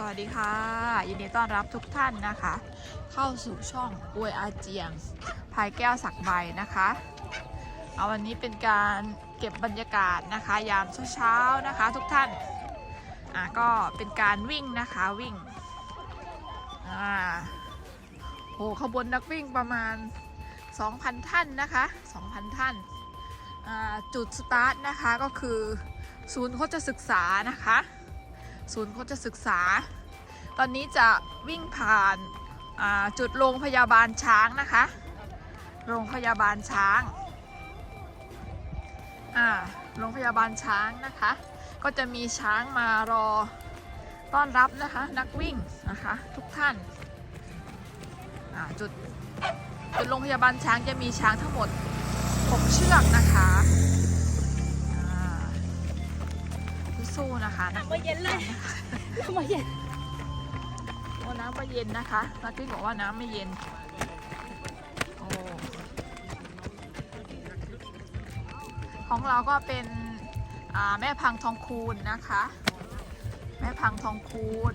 สวัสดีค่ะยินดีต้อนรับทุกท่านนะคะ เข้าสู่ช่องอวยอาเจียงภายแก้วสักใบนะคะเอาวันนี้เป็นการเก็บบรรยากาศนะคะ ยามเช้าๆนะคะ ทุกท่านอะก็เป็นการวิ่งนะคะวิ่งอ่าโหขบวนนักวิ่งประมาณ 2,000 ท่านนะคะ 2,000 ท่านอ่าจุดสตาร์ทนะคะก็คือศูนย์โคชศึกษานะคะ ศูนย์โคชศึกษา ตอนนี้จะวิ่งผ่านอ่าจุดโรงพยาบาลช้างนะคะ โรงพยาบาลช้างอ่าโรงพยาบาลช้างนะคะ ก็จะมีช้างมารอต้อนรับนะคะ นักวิ่งนะคะ ทุกท่านอ่าจุดจุดโรงพยาบาลช้างจะมีช้างทั้งหมด 6 เชือกนะคะอ่าสู้ๆนะคะนักน้ำมาเย็นเลยน้ำมาเย็นโอ้น้ำไม่เย็นนะคะนักวิ่งบอกว่าน้ำไม่เย็น โอ้ของเราก็เป็นแม่พังทองคูณนะคะ แม่พังทองคูณ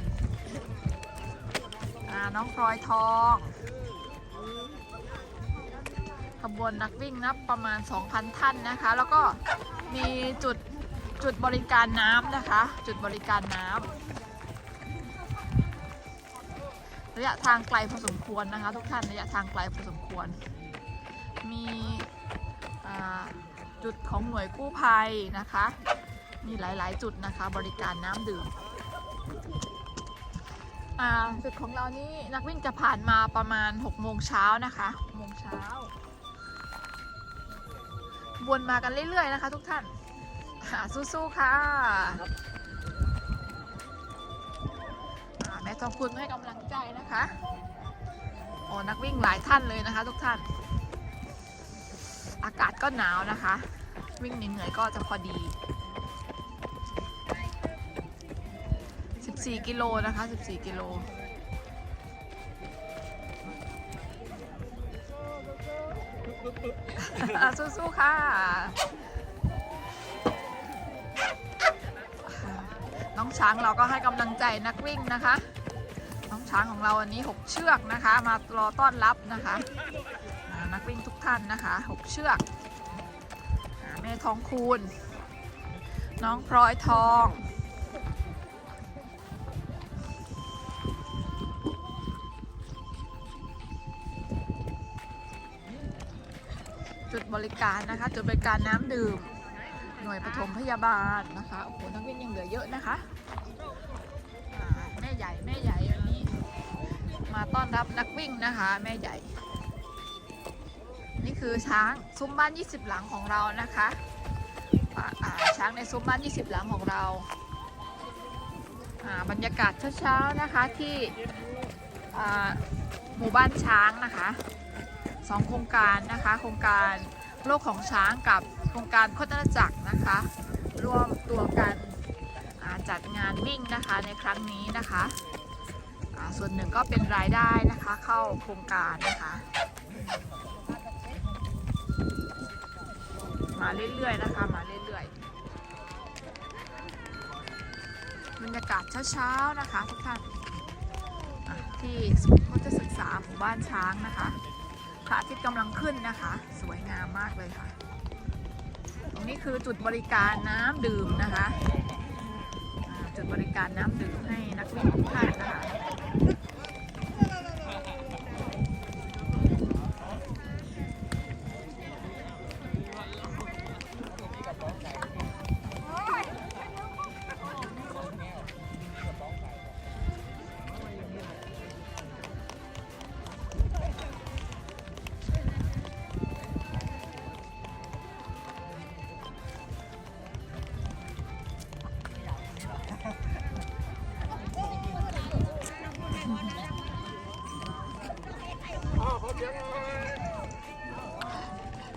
น้องพลอยทองขบวนนักวิ่งนับประมาณ 2,000 ท่านนะคะ แล้วก็มีจุดจุดบริการน้ำนะคะ จุดบริการน้ำ ระยะทางไกลพอสมควรนะคะ ทุกท่านระยะทางไกลพอสมควร มีจุดของหน่วยกู้ภัยนะคะ มีหลาย ๆ จุดนะคะบริการน้ำดื่มจุดของเรานี่นักวิ่งจะผ่านมาประมาณ6โมงเช้านะคะ6โมงเช้าวนมากันเรื่อย ๆ นะคะ ทุกท่านสู้ๆค่ะ อ่าแม่ทองคุณให้กำลังใจนะคะโอ้นักวิ่งหลายท่านเลยนะคะ ทุกท่าน อากาศก็หนาวนะคะ วิ่งเหนื่อยก็จะพอดี 14 กิโลนะคะ 14 กิโลสู้ๆค่ะ น้องช้างเราก็ให้กำลังใจนักวิ่งนะคะ ช้างของเราวันนี้ 6 เชือกนะคะ มารอต้อนรับนะคะนักวิ่งทุกท่านนะคะ 6 เชือกแม่ทองคูณ น้องพลอยทองจุดบริการนะคะ จุดบริการน้ำดื่ม หน่วยปฐมพยาบาลนะคะ โอ้โห นักวิ่งยังเหลือเยอะนะคะ แม่ใหญ่ แม่ใหญ่ มาต้อนรับนักวิ่งนะคะ แม่ใหญ่ นี่คือช้างซุ้มบ้าน 20 หลังของเรานะคะช้างในซุ้มบ้าน 20 หลังของเราบรรยากาศเช้าๆนะคะที่หมู่บ้านช้างนะคะสองโครงการนะคะ โครงการโลกของช้างกับโครงการโคตรจักรนะคะร่วมตัวกันจัดงานวิ่งนะคะในครั้งนี้นะคะ ส่วนหนึ่งก็เป็นรายได้นะคะ เข้าโครงการนะคะ มาเรื่อยๆนะคะมาเรื่อยๆบรรยากาศเช้าๆนะคะทุกท่านที่ศูนย์โฆษศึกษาหมู่บ้านช้างนะคะพระอาทิตย์กำลังขึ้นนะคะ สวยงามมากเลยค่ะ ตรงนี้คือจุดบริการน้ำดื่มนะคะ จุดบริการน้ำดื่มให้นักวิ่งทุกท่านนะคะ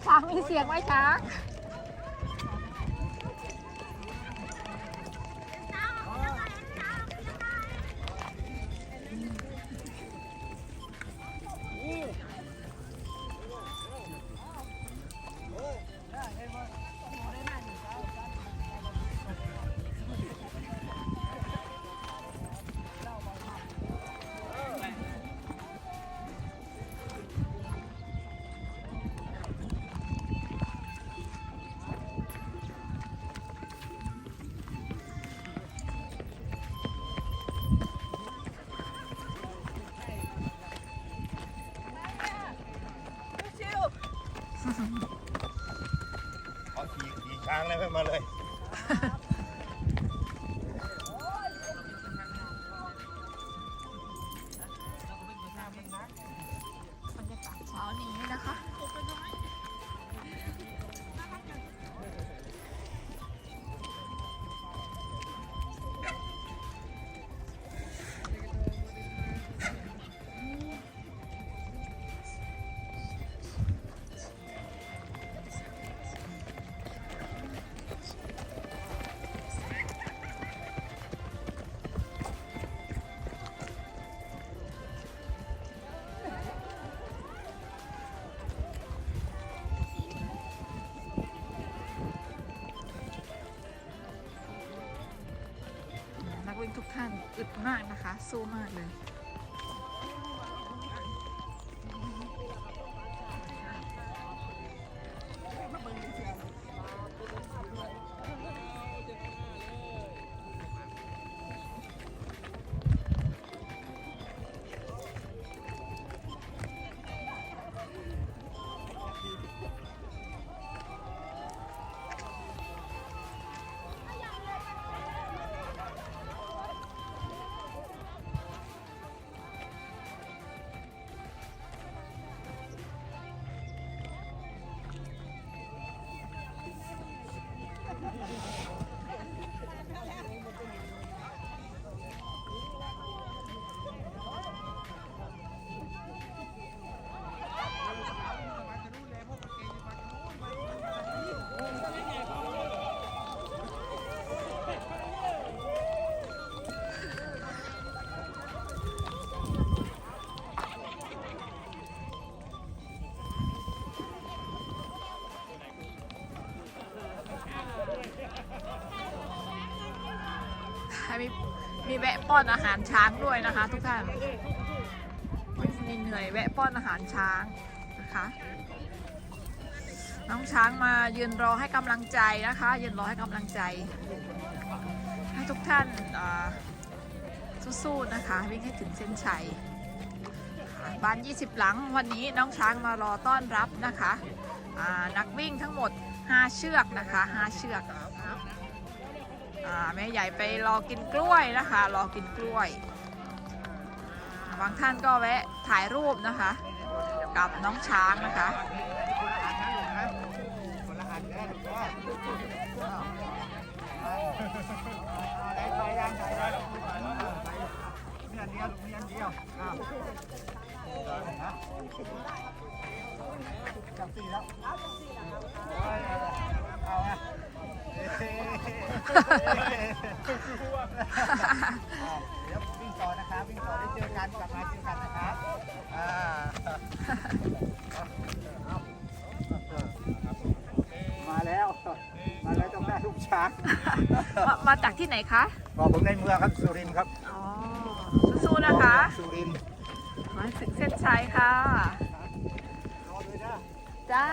ช้างมีเสียงไหมช้าง เลยไม่มาเลย อึดมากนะคะ สู้มากเลย ป้อนอาหารช้างด้วยนะคะ ทุกท่านมีเหนื่อยแวะป้อนอาหารช้างนะคะ น้องช้างมายืนรอให้กำลังใจนะคะ ยืนรอให้กำลังใจ ให้ทุกท่านสู้ๆนะคะ วิ่งให้ถึงเส้นชัยบ้าน 20 หลังวันนี้น้องช้างมารอต้อนรับนะคะนักวิ่งทั้งหมด 5 เชือกนะคะ 5 เชือก อ่าแม่ใหญ่ไปรอกินกล้วยนะคะ รอกินกล้วย บางท่านก็แวะถ่ายรูปนะคะ กับน้องช้างนะคะคนละอันนะหลวงพ่อไปไปยังไปยังมีอันเดียวมีอันเดียวอ้าวนะจับสี่แล้วเอาอะ เดี๋ยววิ่งต่อนะครับวิ่งต่อได้เจอกันกลับมาเจอกันนะครับอ่ามาแล้ว มาแล้วต้องได้ลูกช้างมามาจากที่ไหนคะ บอกผมในเมืองครับสุรินทร์ครับอ๋อ สู้ๆนะคะ สุรินทร์มาถึงเส้นชัยค่ะ รอด้วยนะ จ้า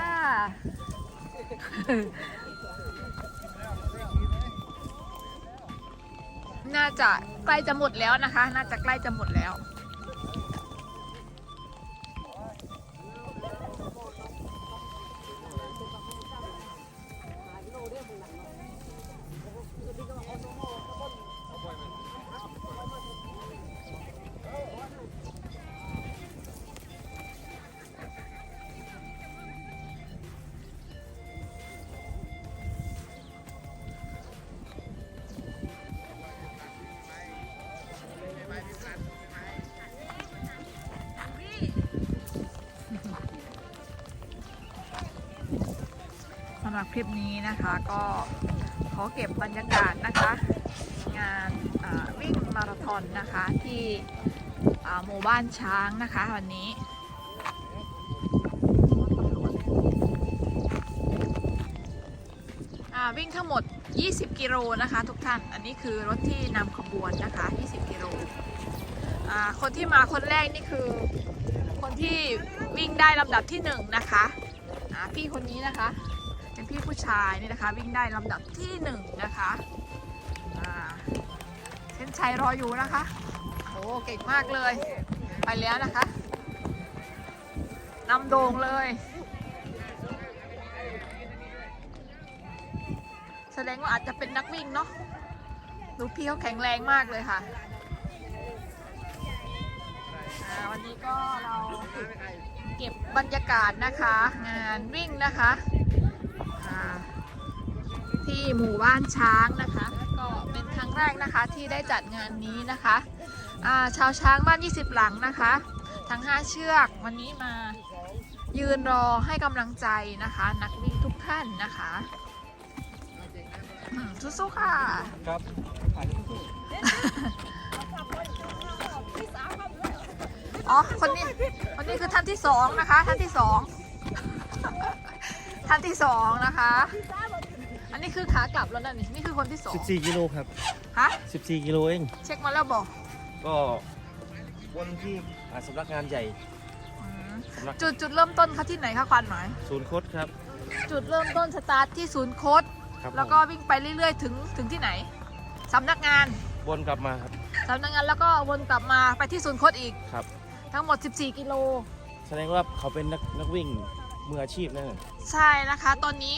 น่าจะใกล้จะหมดแล้วนะคะ น่าจะใกล้จะหมดแล้วำหรับคลิปนี้นะคะก็ขอเก็บบรรยากาศนะคะ งานวิ่งมาราธอนนะคะที่หมู่บ้านช้างนะคะวันนี้วิ่งทั้งหมด 20 กิโลนะคะ ทุกท่าน อันนี้คือรถที่นำขบวนนะคะ 20 กิโล คนที่มาคนแรกนี่คือ คนที่วิ่งได้ลำดับที่ 1 นะคะ พี่คนนี้นะคะ เป็นพี่ผู้ชายนี่นะคะ วิ่งได้ลำดับที่1นะคะเส้นชัยรออยู่นะคะโอ้เก่งมากเลย ไปแล้วนะคะนำโด่งเลย แสดงว่าอาจจะเป็นนักวิ่งเนาะดูพี่เขาแข็งแรงมากเลยค่ะวันนี้ก็เราเก็บบรรยากาศนะคะ งานวิ่งนะคะ ที่หมู่บ้านช้างนะคะ ก็เป็นครั้งแรกนะคะที่ได้จัดงานนี้นะคะอ่าชาวช้างบ้าน 20 หลังนะคะ ทั้ง 5 เชือกวันนี้มายืนรอให้กำลังใจนะคะ นักวิ่งทุกท่านนะคะอืมสู้ๆค่ะครับอ๋อคนนี้คนนี้คือท่านที่สองนะคะ ท่านที่สองท่านที่สองนะคะ อันนี้คือขากลับแล้วนะนี่นี่คือคนที่สอง14 กิโลครับ ฮะ 14 กิโลเอง เช็คมาแล้วบอกก็วนที่อ่าสำนักงานใหญ่ อืมสำนัก จุดจุดเริ่มต้นคะที่ไหนคะควานหมาย ศูนย์โคดครับจุดเริ่มต้นสตาร์ทที่ศูนย์โค้ดครับแล้วก็วิ่งไปเรื่อย ๆ ถึงถึงที่ไหนสำนักงานผมวนกลับมาครับ สำนักงานแล้วก็วนกลับมาไปที่ศูนย์โค้ดอีก ครับ ทั้งหมด 14 กิโล แสดงว่าเขาเป็นนักนักวิ่งมืออาชีพแน่ใช่นะคะ ตอนนี้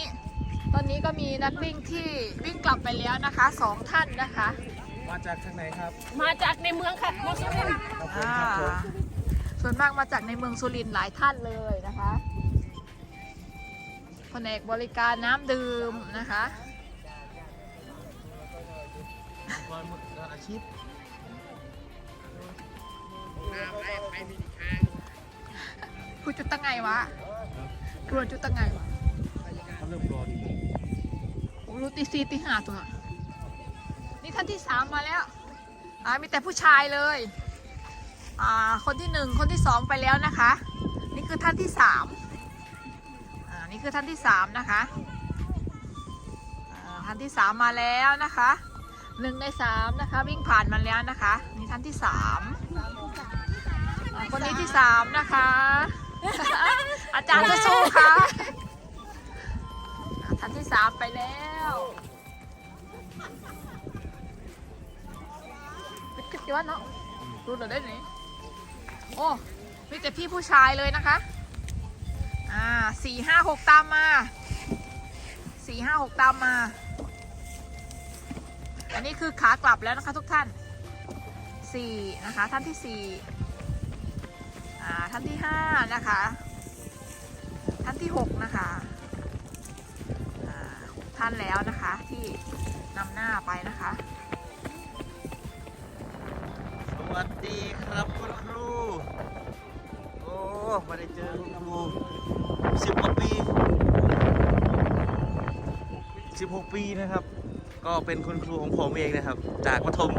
ตอนนี้ก็มีนักวิ่งที่วิ่งกลับไปแล้วนะคะสองท่านนะคะ มาจากทางไหนครับมาจากในเมืองค่ะมาสุรินทร์ครับผมอ่าครับผมส่วนมากมาจากในเมืองสุรินทร์หลายท่านเลยนะคะแผนกบริการน้ำดื่มนะคะมืออาชีพคุยจุดตั้งไงวะครัวจุดตั้งไงวะ รู้ตีสี่ตีห้าตัวนี่ท่านที่สามมาแล้วอ่ามีแต่ผู้ชายเลยอ่าคนที่หนึ่งคนที่สองไปแล้วนะคะ นี่คือท่านที่สามอ่านี่คือท่านที่สามนะคะอ่าท่านที่สามมาแล้วนะคะหนึ่งในสามนะคะวิ่งผ่านมาแล้วนะคะนี่ท่านที่สามคนนี้ที่สามนะคะ อาจารย์สู้ๆค่ะท่านที่สามไปแล้ว ปิดคลิปดีวะเนาะรู้เราได้ไหนโอ้มีแต่พี่ผู้ชายเลยนะคะ อ่าสี่ห้าหกตามมาสี่ห้าหกตามมา อันนี้คือขากลับแล้วนะคะทุกท่านสี่นะคะ ท่านที่สี่อ่าท่านที่ห้านะคะ ท่านที่หกนะคะ ท่านแล้วนะคะ ที่นำหน้าไปนะคะ สวัสดีครับคุณครู โอ้ไมาได้เจอคุณครูสิบกว่าปีสิบหกปีนะครับ ก็เป็นคุณครูของผมเองนะครับ จากปฐม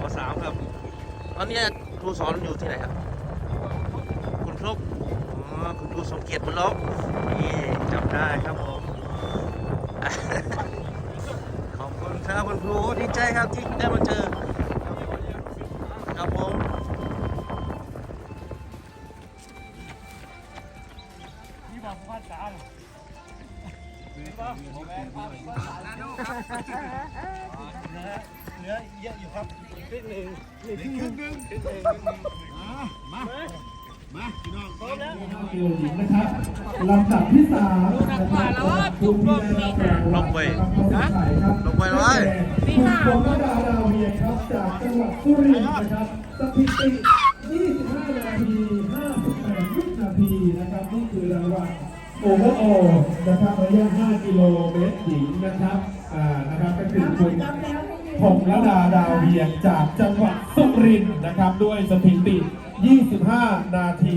ปสามครับ ตอนนี้ครูสอนอยู่ที่ไหนครับ คุณครบอ๋อคุณครูสมเกียรติบุญล้อมนี่จำได้ครับผม ขอบคุณครับคุณครูดีใจครับที่ได้มาเจอ ครับผมนี่บอกภาษาเหรอเหลือเยอะอยู่ครับนิดหนึ่งอีกครึ่งหนึ่งครึ่งหนึ่งมามา น้องพร้อมแล้วกิโลหญิงนะครับลำดับที่สามนะครับคุณพี่ได้รับรางวัลนะครับครับลงไปเลยคุณดวงดาดาวเวียนครับจากจังหวัดสุรินทร์นะครับสถิติ25นาที58วินาทีนะครับนี่คือรางวัลโอเวอร์ออลนะครับระยะ 5 กิโลเมตรหญิงนะครับอ่านะครับเป็นถึงคุณพงระดาดาวเวียงจากจังหวัดสุรินทร์นะครับด้วยสถิติ 25 นาที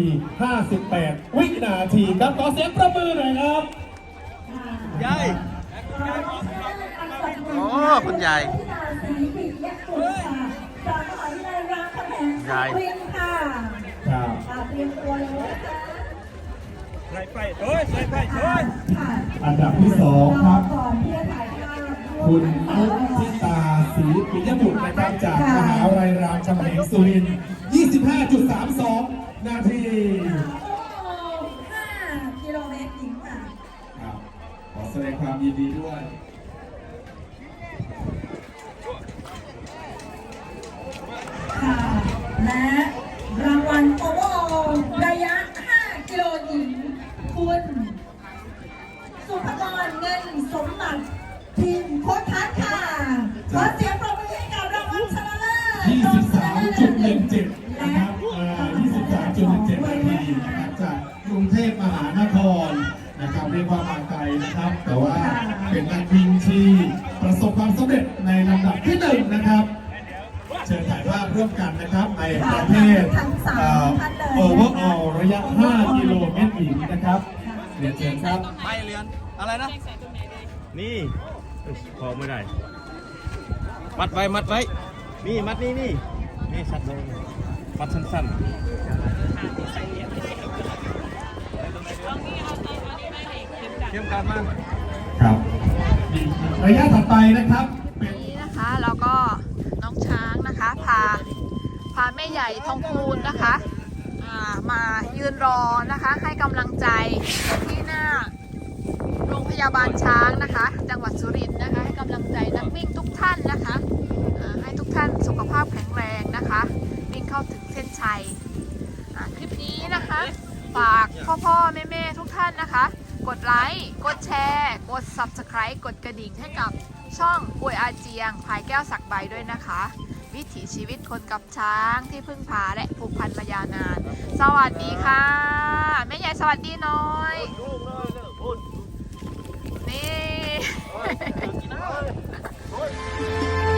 58 วินาทีครับ ขอเสียงประมือหน่อยครับยายโอ้คุณยายจากมหาวิทยาลัยรามคำแหงยายสุรินทร์ค่ะครับอ่าเตรียมตัวเลยนะคะใส่ไปเฮ้ยใส่ไปเฮ้ยค่ะอันดับที่สองครับก่อนที่จะถ่ายภาพร่วม คุณนะมุคะทิตาศรีปิยบุตรนะครับจากมหาวิทยาลัยรามคำแหงสุรินทร์25.32 นาทีโอ้ห้ากิโลเมตรหญิงค่ะครับขอแสดงความยินดีด้วย ค่ะและ นนักวิ่งที่ประสบความสำเร็จในลำดับที่หนึ่งนะครับเชิญถ่ายภาพร่วมกันนะครับในประเภทโอเวอร์ออลระยะ 5 กิโลเมตรหญิงนะครับเรียนเชิญครับไม่เรียนอะไรนะ นี่เอ้ยพอไม่ได้ มัดไว้ มัดไว้ นี่ มัดนี่นี่นี่ชัดเลยมัดสั้นๆเตรียมการมาครับ ระยะถัดไปนะครับนนี้นะคะแล้วก็น้องช้างนะคะ พาพาแม่ใหญ่ทองคูณนะคะมายืนรอนะคะให้กำลังใจที่หน้าโรงพยาบาลช้างนะคะ จังหวัดสุรินทร์นะคะ ให้กำลังใจนักวิ่งทุกท่านนะคะให้ทุกท่านสุขภาพแข็งแรงนะคะวิ่งเข้าถึงเส้นชัยคลิปนี้นะคะ ฝากพ่อพ่อแม่แม่ทุกท่านนะคะ กดไลค์ กดแชร์ กด Subscribe กดกระดิ่งให้กับช่องอวยอาเจียงภายแก้วสักใบด้วยนะคะ วิถีชีวิตคนกับช้างที่พึ่งพาและผูกพันมายาวนาน สวัสดีค่ะแม่ใหญ่สวัสดีน้อย นี่